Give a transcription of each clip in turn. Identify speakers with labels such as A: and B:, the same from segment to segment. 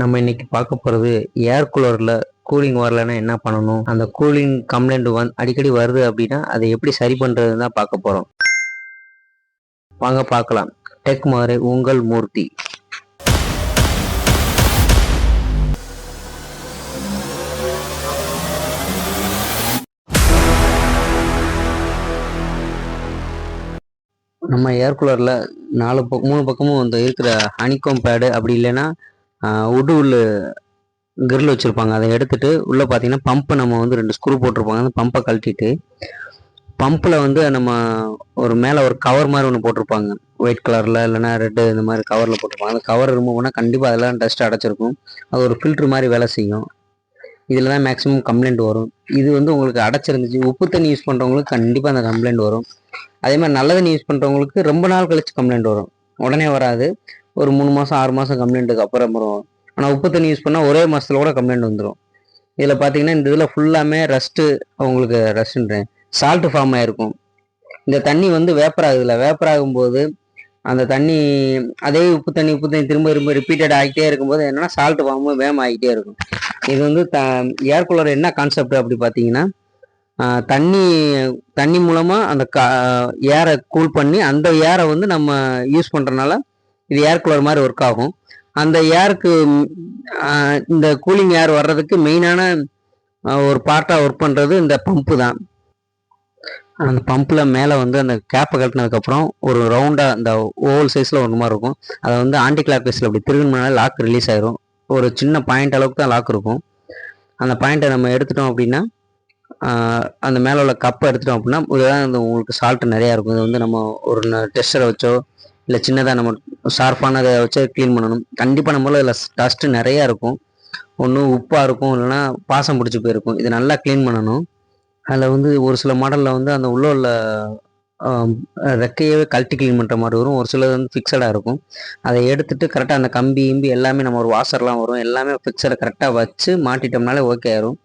A: நம்ம இன்னைக்கு பார்க்க போகிறது ஏர் கூலரில் கூலிங் வரலன்னா என்ன பண்ணணும்? அந்த கூலிங் கம்ப்ளைண்ட் வந் அடிக்கடி வருது அப்படின்னா அதை எப்படி சரி பண்ணுறதுன்னு தான் பார்க்க போகிறோம் வாங்க பார்க்கலாம். டெக் மாறு உங்கள் மூர்த்தி. நம்ம ஏர் கூலரில் நாலு பக்கம் மூணு பக்கமும் இந்த இருக்கிற ஹனிகோம் பேடு அப்படி இல்லைன்னா உட்டு உள்ள கிரில் வச்சுருப்பாங்க. அதை எடுத்துட்டு உள்ளே பார்த்தீங்கன்னா பம்பை நம்ம வந்து ரெண்டு ஸ்க்ரூ போட்டிருப்பாங்க. அந்த பம்பை கழட்டிட்டு பம்பில் வந்து நம்ம ஒரு மேலே ஒரு கவர் மாதிரி ஒன்று போட்டிருப்பாங்க. ஒயிட் கலரில் இல்லைன்னா ரெட்டு இந்த மாதிரி கவரில் போட்டிருப்பாங்க. அந்த கவர் ரிமூவ் பண்ணால் கண்டிப்பாக அதெல்லாம் டஸ்ட் அடைச்சிருக்கும். அது ஒரு ஃபில்ட்ரு மாதிரி வேலை செய்யும். இதில் தான் மேக்ஸிமம் கம்ப்ளைண்ட் வரும். இது வந்து உங்களுக்கு அடைச்சிருந்துச்சு. உப்பு தண்ணி யூஸ் பண்ணுறவங்களுக்கு கண்டிப்பாக அந்த கம்ப்ளைண்ட் வரும். அதே மாதிரி நல்ல தண்ணி யூஸ் பண்ணுறவங்களுக்கு ரொம்ப நாள் கழிச்சு கம்ப்ளைண்ட் வரும். உடனே வராது. ஒரு மூணு மாதம் ஆறு மாதம் கம்ப்ளைண்ட்டுக்கு அப்புறம் வரும். ஆனால் உப்பு தண்ணி யூஸ் பண்ணால் ஒரே மாதத்துல கூட கம்ப்ளைண்ட் வந்துடும் இதில் பார்த்தீங்கன்னா இந்த இதில் ஃபுல்லாமே ரஸ்ட்டு உங்களுக்கு ரஸ்ட்டுன்றேன் சால்ட்டு ஃபார்ம் ஆகிருக்கும் இந்த தண்ணி வந்து வேப்பர் ஆகுதுல வேப்பர் ஆகும்போது அந்த தண்ணி அதே உப்பு தண்ணி உப்பு தண்ணி திரும்ப திரும்ப ரிப்பீட்டட் ஆகிட்டே இருக்கும்போது என்னன்னா சால்ட் ஃபார்மு வேம் ஆகிட்டே இருக்கும். இது வந்து த ஏர் கூலர் என்ன கான்செப்ட் அப்படி பார்த்தீங்கன்னா தண்ணி தண்ணி மூலமாக அந்த கா ஏரை கூல் பண்ணி அந்த ஏரை வந்து நம்ம யூஸ் பண்ணுறனால இது ஏர் கூலர் மாதிரி ஒர்க் ஆகும். அந்த ஏருக்கு இந்த கூலிங் ஏர் வர்றதுக்கு மெயினான ஒரு பார்ட்டாக ஒர்க் பண்ணுறது இந்த பம்பு தான். அந்த பம்பில் மேலே வந்து அந்த கேப்பை கட்டினதுக்கப்புறம் ஒரு ரவுண்டாக அந்த ஓவல் சைஸில் ஒன்று மாதிரி இருக்கும். அதை வந்து ஆன்டி கிளாக் வைஸில் அப்படி திரும்பினால லாக் ரிலீஸ் ஆயிரும். ஒரு சின்ன பாயிண்ட் அளவுக்கு தான் லாக் இருக்கும். அந்த பாயிண்ட்டை நம்ம எடுத்துட்டோம் அப்படின்னா அந்த மேலே உள்ள கப்பை எடுத்துட்டோம் அப்படின்னா இதுதான் இந்த உங்களுக்கு சால்ட்டு நிறையா இருக்கும். இது வந்து நம்ம ஒரு டெஸ்டரை வச்சோ இல்லை சின்னதாக நம்ம ஷார்ப்பானதை வச்சு க்ளீன் பண்ணணும். கண்டிப்பாக நம்மளால் இதில் டஸ்ட்டு நிறையா இருக்கும். ஒன்றும் உப்பாக இருக்கும் இல்லைன்னா பாசம் பிடிச்சி போயிருக்கும். இதை நல்லா க்ளீன் பண்ணணும். அதில் வந்து ஒரு சில மாடலில் வந்து அந்த உள்ள உள்ள ரெக்கையவே கழட்டி க்ளீன் பண்ணுற மாதிரி வரும். ஒரு சிலது வந்து ஃபிக்ஸடாக இருக்கும். அதை எடுத்துட்டு கரெக்டாக அந்த கம்பி இம்பி எல்லாமே நம்ம ஒரு வாசர்லாம் வரும். எல்லாமே ஃபிக்ஸடை கரெக்டாக வச்சு மாட்டிட்டோம்னாலே ஓகே ஆயிரும்.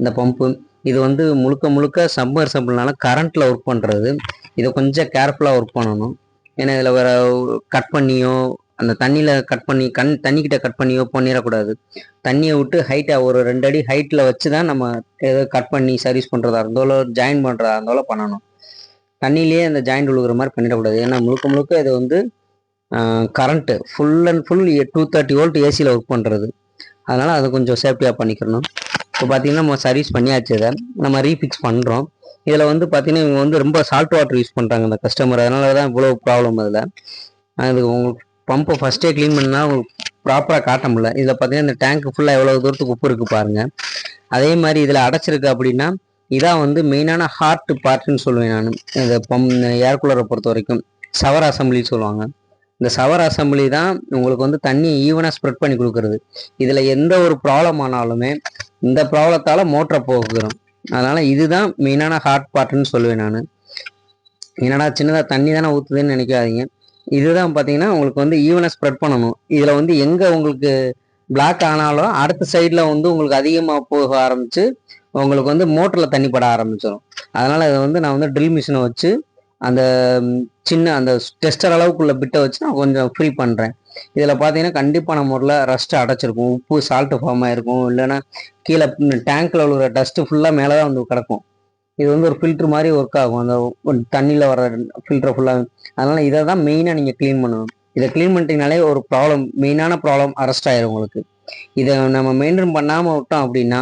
A: இந்த பம்பு இது வந்து முழுக்க முழுக்க சம்மர் சம்பிள்னால கரண்ட்டில் ஒர்க் பண்ணுறது இதை கொஞ்சம் கேர்ஃபுல்லாக ஒர்க் பண்ணணும். ஏன்னா இதில் வேற கட் பண்ணியோ அந்த தண்ணியில் கட் பண்ணி கண் தண்ணிக்கிட்ட கட் பண்ணியோ பண்ணிடக்கூடாது. தண்ணியை விட்டு ஹைட்டாக ஒரு ரெண்டு அடி ஹைட்டில் வச்சு தான் நம்ம ஏதோ கட் பண்ணி சர்வீஸ் பண்ணுறதா இருந்தாலும் ஜாயின் பண்ணுறதா இருந்தாலும் பண்ணணும். தண்ணியிலேயே அந்த ஜாயிண்ட் விழுகிற மாதிரி பண்ணிடக்கூடாது. ஏன்னா முழுக்க முழுக்க இது வந்து current full and full two thirty volt ஏசியில் ஒர்க் பண்ணுறது அதனால் அதை கொஞ்சம் சேஃப்டியாக பண்ணிக்கணும். இப்போ பார்த்தீங்கன்னா நம்ம சர்வீஸ் பண்ணியாச்சு இதை. நம்ம ரீஃபிக்ஸ் பண்ணுறோம் இதில் வந்து பார்த்தீங்கன்னா இவங்க வந்து ரொம்ப சால்ட் வாட்டர் யூஸ் பண்ணுறாங்க அந்த கஸ்டமர் அதனால தான் இவ்வளோ ப்ராப்ளம் அதில் அது உங்களுக்கு பம்பை ஃபஸ்ட்டே க்ளீன் பண்ணால் உங்களுக்கு ப்ராப்பராக காட்ட முடியல. இதில் பார்த்தீங்கன்னா இந்த டேங்க் ஃபுல்லாக எவ்வளோ தூரத்துக்கு உப்பு இருக்குது பாருங்கள் அதே மாதிரி இதில் அடைச்சிருக்கு அப்படின்னா இதான் வந்து மெயினான ஹார்ட் பார்ட்டுன்னு சொல்லுவேன் நான். இந்த பம் ஏர் கூலரை பொறுத்த வரைக்கும். சவர் அசம்பிளின்னு சொல்லுவாங்க. இந்த சவர் அசம்பிளி தான் உங்களுக்கு வந்து தண்ணி ஈவனாக ஸ்ப்ரெட் பண்ணி கொடுக்குறது. இதில் எந்த ஒரு ப்ராப்ளம் ஆனாலுமே இந்த ப்ராப்ளத்தால் மோட்டரை போக்குறோம் அதனால இதுதான் மெயினான ஹார்ட் பார்ட்னு சொல்லுவேன் நான். என்னடா சின்னதாக தண்ணி தானே ஊற்றுதுன்னு நினைக்காதீங்க. இதுதான் பார்த்தீங்கன்னா உங்களுக்கு வந்து ஈவனாக ஸ்ப்ரெட் பண்ணணும். இதில் வந்து எங்கே உங்களுக்கு பிளாக் ஆனாலும் அடுத்த சைடில் வந்து உங்களுக்கு அதிகமாக போக ஆரம்பித்து உங்களுக்கு வந்து மோட்டரில் தண்ணி பட ஆரம்பிச்சிடும் அதனால் இதை வந்து நான் வந்து ட்ரில் மிஷினை வச்சு அந்த சின்ன அந்த டெஸ்டர் அளவுக்குள்ள பிட்டை வச்சு நான் கொஞ்சம் ஃப்ரீ பண்ணுறேன் இதில் பார்த்தீங்கன்னா கண்டிப்பான முறையில் ரஸ்ட் அடைச்சிருக்கும். உப்பு சால்ட்டு ஃபார்ம் ஆயிருக்கும். இல்லைன்னா கீழே டேங்க்கில் உள்ள டஸ்ட்டு ஃபுல்லாக மேலே தான் வந்து கிடக்கும். இது வந்து ஒரு ஃபில்ட்ரு மாதிரி ஒர்க் ஆகும். அந்த தண்ணியில் வர ஃபில்டர் ஃபுல்லாக அதனால் இதை தான் மெயினாக நீங்கள் க்ளீன் பண்ணணும். இதை க்ளீன் பண்ணிட்டீங்கனாலே ஒரு ப்ராப்ளம் மெயினான ப்ராப்ளம் அரெஸ்ட் ஆயிரும் உங்களுக்கு. இதை நம்ம மெயின்டைன் பண்ணாமல் விட்டோம் அப்படின்னா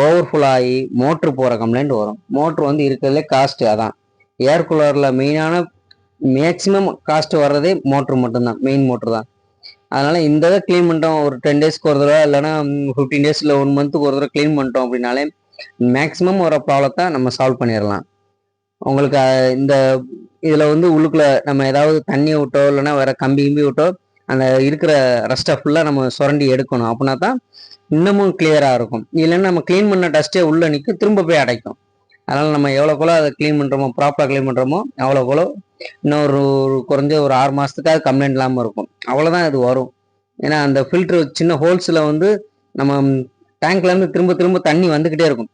A: ஓவர்ஃபுல் ஆகி மோட்ரு போகிற கம்ப்ளைண்ட் வரும். மோட்ரு வந்து இருக்கிறதுலே காஸ்ட்டு அதான். ஏர் கூலரில் மெயினான மேக்ஸிமம் காஸ்ட் வர்றதே மோட்ரு மட்டும்தான். மெயின் மோட்ரு தான். அதனால் இந்த இதை க்ளீன் பண்ணிட்டோம். ஒரு டென் டேஸ்க்கு ஒரு தடவை இல்லைன்னா ஃபிஃப்டீன் டேஸ் இல்லை ஒன் மந்த்துக்கு ஒரு தடவை க்ளீன் பண்ணிட்டோம் அப்படின்னாலே மேக்ஸிமம் வர ப்ராப்ளத்தை நம்ம சால்வ் பண்ணிடலாம். உங்களுக்கு இந்த இதில் வந்து உள்ளுக்குள்ள நம்ம ஏதாவது தண்ணியை விட்டோ இல்லைன்னா வேற கம்பி கிம்பி விட்டோ அந்த இருக்கிற ரஸ்ட்டை ஃபுல்லாக நம்ம சுரண்டி எடுக்கணும். அப்படின்னா தான் இன்னமும் கிளியராக இருக்கும். இல்லைன்னா நம்ம க்ளீன் பண்ண டஸ்ட்டே உள்ளே நிற்கும் திரும்ப போய் அடைக்கும். அதனால் நம்ம எவ்வளோக்குள்ள அதை க்ளீன் பண்ணுறோமோ ப்ராப்பராக க்ளீன் பண்ணுறோமோ அவ்வளோக்குள்ள இன்னொரு ஒரு குறைஞ்ச ஒரு ஆறு மாதத்துக்கு அது கம்ப்ளைண்ட் இல்லாமல் இருக்கும். அவ்வளோதான் இது வரும். ஏன்னா அந்த ஃபில்ட்ரு சின்ன ஹோல்ஸில் வந்து நம்ம டேங்க்லேருந்து திரும்ப திரும்ப தண்ணி வந்துக்கிட்டே இருக்கும்.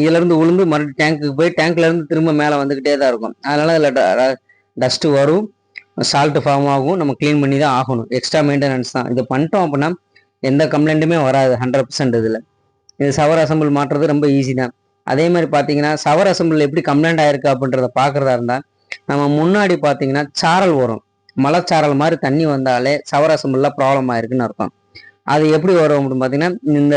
A: இதுலேருந்து உளுந்து மறுபடியும் டேங்க்குக்கு போய் டேங்க்லேருந்து திரும்ப மேலே வந்துக்கிட்டே தான் இருக்கும். அதனால் அதில் டஸ்ட்டு வரும் சால்ட் ஃபார்ம் ஆகும் நம்ம க்ளீன் பண்ணி தான் ஆகணும். எக்ஸ்ட்ரா மெயின்டெனன்ஸ் தான். இதை பண்ணிட்டோம் அப்படின்னா எந்த கம்ப்ளைண்ட்டுமே வராது ஹண்ட்ரட் பர்சன்ட் இதில். இது சவர் அசம்பிள் மாட்டுறது ரொம்ப ஈஸி தான். அதே மாதிரி பார்த்தீங்கன்னா சவர் அசம்பிள் எப்படி கம்ப்ளைண்ட் ஆயிருக்கு அப்படின்றத பார்க்குறதா இருந்தால் நம்ம முன்னாடி பார்த்தீங்கன்னா சாரல் வரும். மலைச்சாரல் மாதிரி தண்ணி வந்தாலே சவர் அசம்பிளில் ப்ராப்ளம் ஆயிருக்குன்னு அர்த்தம். அது எப்படி வரும் அப்படின்னு பார்த்தீங்கன்னா இந்த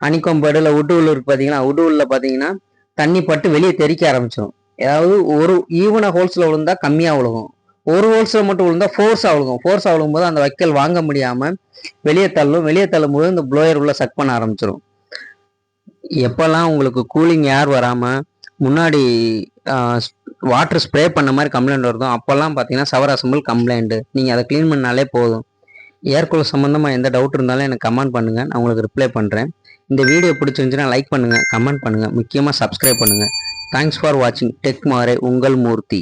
A: அணிக்கொம்பேடு இல்லை உட்டு இருக்கு பார்த்தீங்கன்னா உட்டு பார்த்தீங்கன்னா தண்ணி பட்டு வெளியே தெறிக்க ஆரம்பிச்சிடும் ஏதாவது ஒரு ஈவன ஹோல்ஸில் விழுந்தா கம்மியாக விழுகும். ஒரு ஹோல்ஸில் மட்டும் விழுந்தா ஃபோர்ஸாக விழுகும். ஃபோர்ஸாக விழுகும்போது அந்த வைக்கல் வாங்க முடியாமல் வெளியே தள்ளும். வெளியே தள்ளும்போது இந்த ப்ளோயர் உள்ள சக் பண்ண ஆரம்பிச்சிடும் எப்போல்லாம் உங்களுக்கு கூலிங் ஏர் வராமல் முன்னாடி வாட்டர் ஸ்ப்ரே பண்ண மாதிரி கம்ப்ளைண்ட் வருதோ அப்போல்லாம் பார்த்தீங்கன்னா சவர் அசம்பிள் கம்ப்ளைண்ட்டு நீங்கள் அதை க்ளீன் பண்ணாலே போதும். ஏர்கூலர் சம்மந்தமாக எந்த டவுட் இருந்தாலும் எனக்கு கமெண்ட் பண்ணுங்கள் நான் உங்களுக்கு ரிப்ளை பண்ணுறேன் இந்த வீடியோ பிடிச்சிருந்துச்சுன்னா லைக் பண்ணுங்கள் கமெண்ட் பண்ணுங்கள் முக்கியமாக சப்ஸ்கிரைப் பண்ணுங்கள் தேங்க்ஸ் ஃபார் வாட்சிங் டெக் மாரே உங்கள் மூர்த்தி.